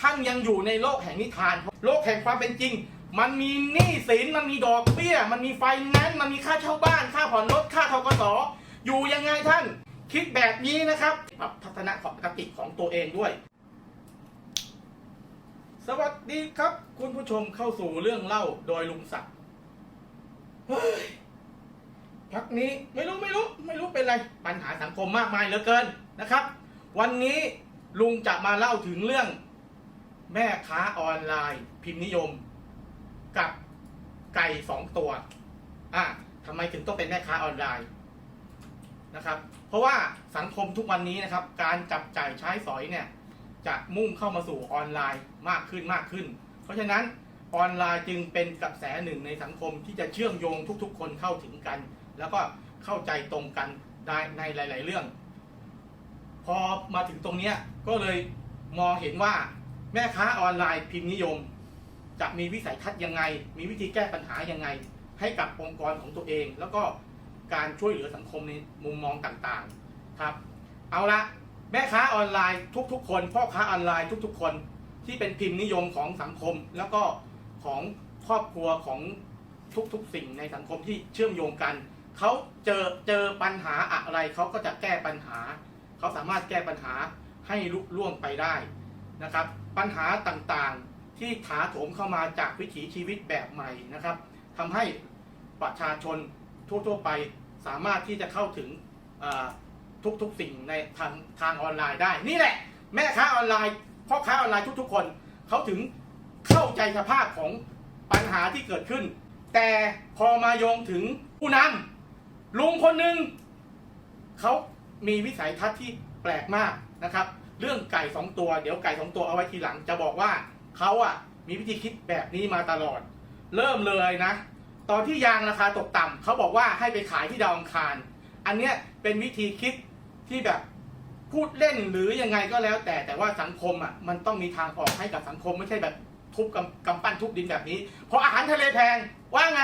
ท่านยังอยู่ในโลกแห่งนิทาน โลกแห่งความเป็นจริง มันมีหนี้สินมันมีดอกเบี้ย มันมีไฟแนนซ์มันมีค่าเช่าบ้านค่าผ่อนรถค่าทกสอยู่ยังไงท่าน คิดแบบนี้นะครับปรับทัศนคติของตัวเองด้วย สวัสดีครับ คุณผู้ชมเข้าสู่เรื่องเล่าโดยลุงศักดิ์พักนี้ไม่รู้ไม่รู้ไม่รู้เป็นไร ปัญหาสังคมมากมายเหลือเกินนะครับ วันนี้ลุงจะมาเล่าถึงเรื่อง แม่ค้าออนไลน์พิมพ์นิยม กับไก่สองตัว อะทำไมถึงต้องเป็นแม่ค้าออนไลน์นะครับ เพราะว่าสังคมทุกวันนี้นะครับ การจับจ่ายใช้สอยเนี่ย จะมุ่งเข้ามาสู่ออนไลน์มากขึ้นมากขึ้น เพราะฉะนั้นออนไลน์จึงเป็นกระแสหนึ่งในสังคมที่จะเชื่อมโยงทุกๆ คนเข้าถึงกัน แล้วก็เข้าใจตรงกันได้ในหลาย ๆ เรื่อง พอมาถึงตรงนี้ก็เลยมองเห็นว่า แม่ค้าออนไลน์พิมพ์นิยม จะมีวิสัยทัศน์ยังไง มีวิธีแก้ปัญหายังไง ให้กับองค์กรของตัวเอง แล้วก็การช่วยเหลือสังคมในมุมมองต่างๆครับ เอาละแม่ค้าออนไลน์ทุกๆ คนพ่อค้าออนไลน์ทุกๆ คนที่เป็นพิมพ์นิยมของสังคม แล้วก็ของครอบครัวของทุกๆ สิ่งในสังคมที่เชื่อมโยงกันเขาเจอเจอปัญหาอะไรเขาก็จะแก้ปัญหาเขาสามารถแก้ปัญหาให้ลุล่วงไปได้ นะครับ ปัญหาต่างๆที่ถาโถมเข้ามาจากวิถีชีวิตแบบใหม่นะครับทำให้ประชาชนทั่วๆไปสามารถที่จะเข้าถึงทุกๆสิ่งในทางทางออนไลน์ได้ นี่แหละแม่ค้าออนไลน์พ่อค้าออนไลน์ทุกๆ คนเขาถึงเข้าใจสภาพของปัญหาที่เกิดขึ้น แต่พอมาโยงถึงผู้นำลุงคนหนึ่งเขามีวิสัยทัศน์ที่แปลกมากนะครับ เรื่องไก่สองตัวเดี๋ยวไก่สองตัวเอาไว้ทีหลัง จะบอกว่าเขาอะมีวิธีคิดแบบนี้มาตลอด เริ่มเลยนะ ตอนที่ยางราคาตกต่ำเขาบอกว่าให้ไปขายที่ดาวอังคาร อันเนี้ยเป็นวิธีคิดที่แบบพูดเล่นหรือยังไงก็แล้ว แต่แต่ว่าสังคมอะมันต้องมีทางออกให้กับสังคมไม่ใช่แบบทุบกำกำปั้นทุบดินแบบนี้เพราะอาหารทะเลแพงว่าไง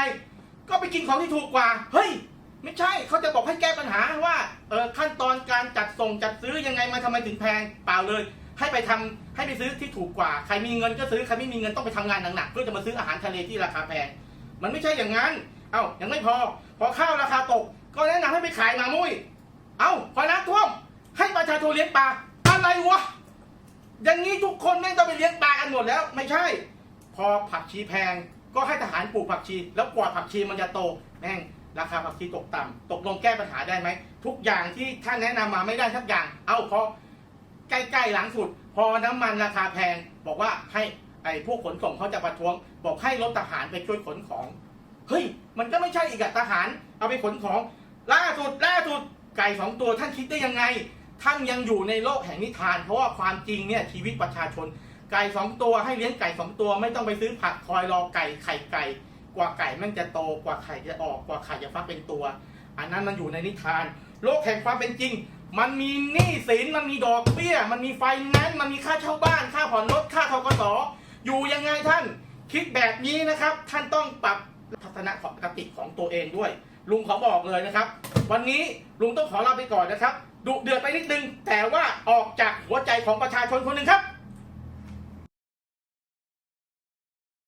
ก็ไปกินของที่ถูกกว่า เฮ้ย ไม่ใช่เขาจะบอกให้แก้ปัญหาว่า เออขั้นตอนการจัดส่งจัดซื้อยังไงมาทำไมถึงแพงเปล่าเลย ให้ไปทำให้ไปซื้อที่ถูกกว่า ใครมีเงินก็ซื้อใครไม่มีเงินต้องไปทำงานหนักๆเพื่อจะมาซื้ออาหารทะเลที่ราคาแพงมันไม่ใช่อย่างนั้น เอ้ายังไม่พอ พอข้าวราคาตก ก็แนะนำให้ไปขายหมามุ้ยเอ้าพอน้ำท่วมให้ประชาชนเลี้ยงปลาอะไรวะอย่างนี้ทุกคนแม่งต้องไปเลี้ยงปลากันหมดแล้ว ไม่ใช่ พอผักชีแพงก็ให้ทหารปลูกผักชี แล้วกว่าผักชีมันจะโต แม่งราคาผักชีตกต่ำตกลงแก้ปัญหาได้ไหม ทุกอย่างที่ท่านแนะนำมาไม่ได้ทักอย่าง เอ้าพอใกล้ๆหลังสุด พอน้ำมันราคาแพง บอกว่าให้ไอ้พวกขนส่งเขาจะประท้วง บอกให้รถทหารไปช่วยขนของ เฮ้ย มันก็ไม่ใช่อีกอะทหาร เอาไปขนของ ล่าสุดล่าสุดไก่สองตัวท่านคิดได้ยังไง ท่านยังอยู่ในโลกแห่งนิทาน เพราะว่าความจริงเนี่ยชีวิตประชาชน ไก่สองตัวให้เลี้ยงไก่สองตัวไม่ต้องไปซื้อผักคอยรอไก่ไข่ไก่ กว่าไก่มันจะโตกว่าไข่จะออกกว่าไข่จะฟักเป็นตัว อันนั้นมันอยู่ในนิทาน โลกแห่งความเป็นจริง มันมีหนี้สินมันมีดอกเบี้ย มันมีไฟแนนซ์มันมีค่าเช่าบ้าน ค่าผ่อนรถค่าทกสอยู่ยังไงท่าน คิดแบบนี้นะครับ ท่านต้องปรับทัศนคติของตัวเองด้วย ลุงขอบอกเลยนะครับ วันนี้ลุงต้องขอลาไปก่อนนะครับดุเดือดไปนิดนึง แต่ว่าออกจากหัวใจของประชาชนคนหนึ่งครับ